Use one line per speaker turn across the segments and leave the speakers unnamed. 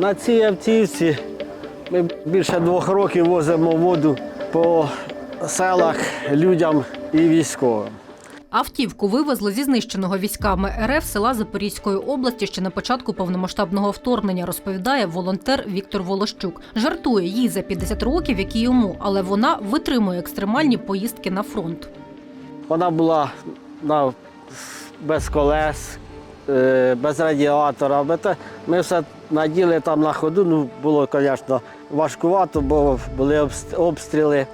На цій автівці ми більше двох років возимо воду по селах людям і військовим.
Автівку вивезли зі знищеного військами РФ села Запорізької області ще на початку повномасштабного вторгнення, розповідає волонтер Віктор Волощук. Жартує їй за 50 років, як і йому, але вона витримує екстремальні поїздки на фронт.
Вона була на, без колес, без радіатора. Ми все наділи там на ходу. Ну, було, звісно, важкувато, бо були обстріли.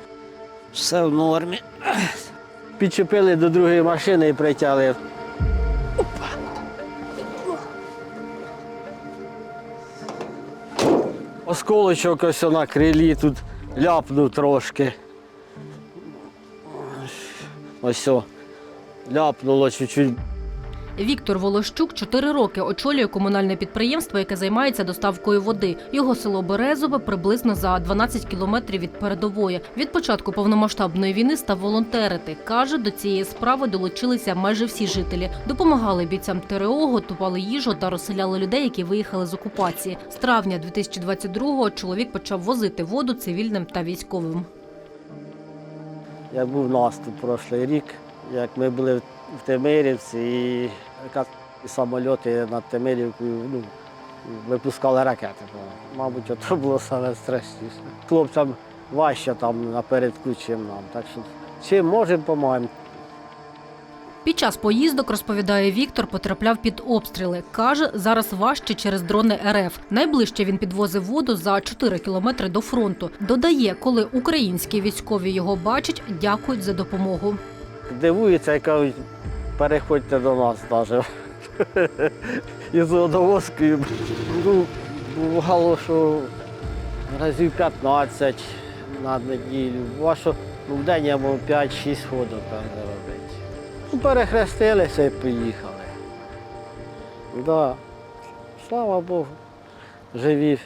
Все в нормі. Підчепили до другої машини і притягли. Осколочок ось на крилі тут ляпнув трошки. Ось ляпнуло чуть-чуть.
Віктор Волощук чотири роки очолює комунальне підприємство, яке займається доставкою води. Його село Березове приблизно за 12 кілометрів від передової. Від початку повномасштабної війни став волонтерити. каже, до цієї справи долучилися майже всі жителі. Допомагали бійцям ТРО, готували їжу та розселяли людей, які виїхали з окупації. З травня 2022-го чоловік почав возити воду цивільним та військовим.
Як був наступ прошлий рік, як ми були в Темирівці, і якраз і самольоти над Темирівкою ну, випускали ракети. Мабуть, це було саме страшніше. Хлопцям важче там напередку, чим нам. Так що чим можемо, допомагаємо.
Під час поїздок, розповідає Віктор, потрапляв під обстріли. Каже, зараз важче через дрони РФ. Найближче він підвозив воду за 4 кілометри до фронту. Додає, коли українські військові його бачать, дякують за допомогу.
Дивуються і кажуть, переходьте до нас навіть. Із водовозкою. Ну, бувало, що разів 15 на неділю. Бувало, що ну, в день я мав 5-6 ходок там робити. Ну, перехрестилися і поїхали. Да. Слава Богу, живі.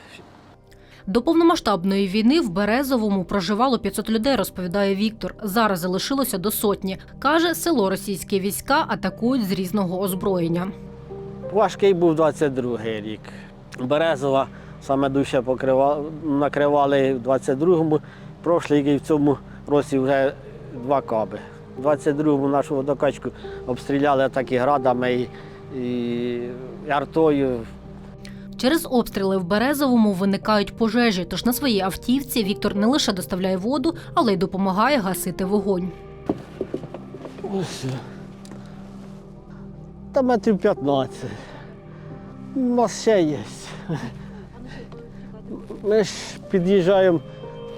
До повномасштабної війни в Березовому проживало 500 людей, розповідає Віктор. Зараз залишилося до сотні. Каже, село російські війська атакують з різного озброєння.
Важкий був 22-й рік. Березова саме дужче покривали, накривали в 22-му. Прошлий і в цьому році вже два каби. У 22-му нашу водокачку обстріляли так і градами, і, і артою.
Через обстріли в Березовому виникають пожежі. Тож на своїй автівці Віктор не лише доставляє воду, але й допомагає гасити вогонь.
Ось. Та метрів 15. У нас ще є. Ми ж під'їжджаємо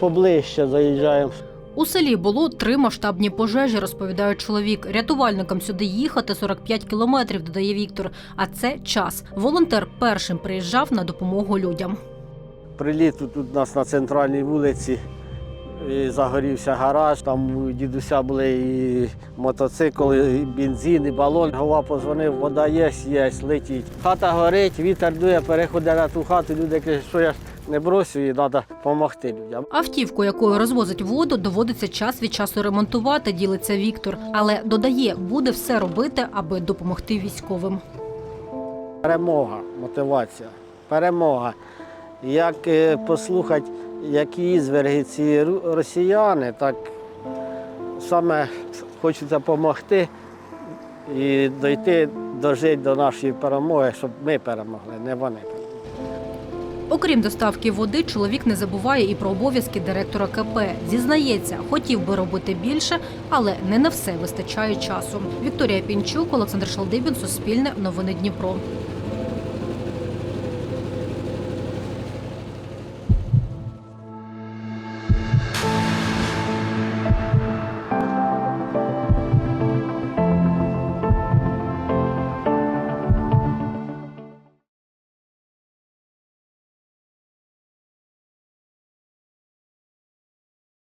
поближче, заїжджаємо.
У селі було три масштабні пожежі, розповідає чоловік. Рятувальникам сюди їхати 45 кілометрів, додає Віктор. А це час. Волонтер першим приїжджав на допомогу людям.
Приліт тут у нас на центральній вулиці. І загорівся гараж, там у дідуся були і мотоцикл, і бензин, і балон. Голова позвонив, вода є, є, летіть. Хата горить, вітер дує, переходить на ту хату. Люди кажуть, що я ж не бросю і треба допомогти людям.
Автівку, якою розвозить воду, доводиться час від часу ремонтувати, ділиться Віктор. Але додає, буде все робити, аби допомогти військовим.
Перемога, мотивація, перемога. Як е, послухати, які ізверги ці росіяни, так саме хочеться допомогти і дойти, дожити до нашої перемоги, щоб ми перемогли, не вони.
Окрім доставки води, чоловік не забуває і про обов'язки директора КП. Зізнається, хотів би робити більше, але не на все вистачає часу. Вікторія Пінчук, Олександр Шалдибін, Суспільне, Новини Дніпро.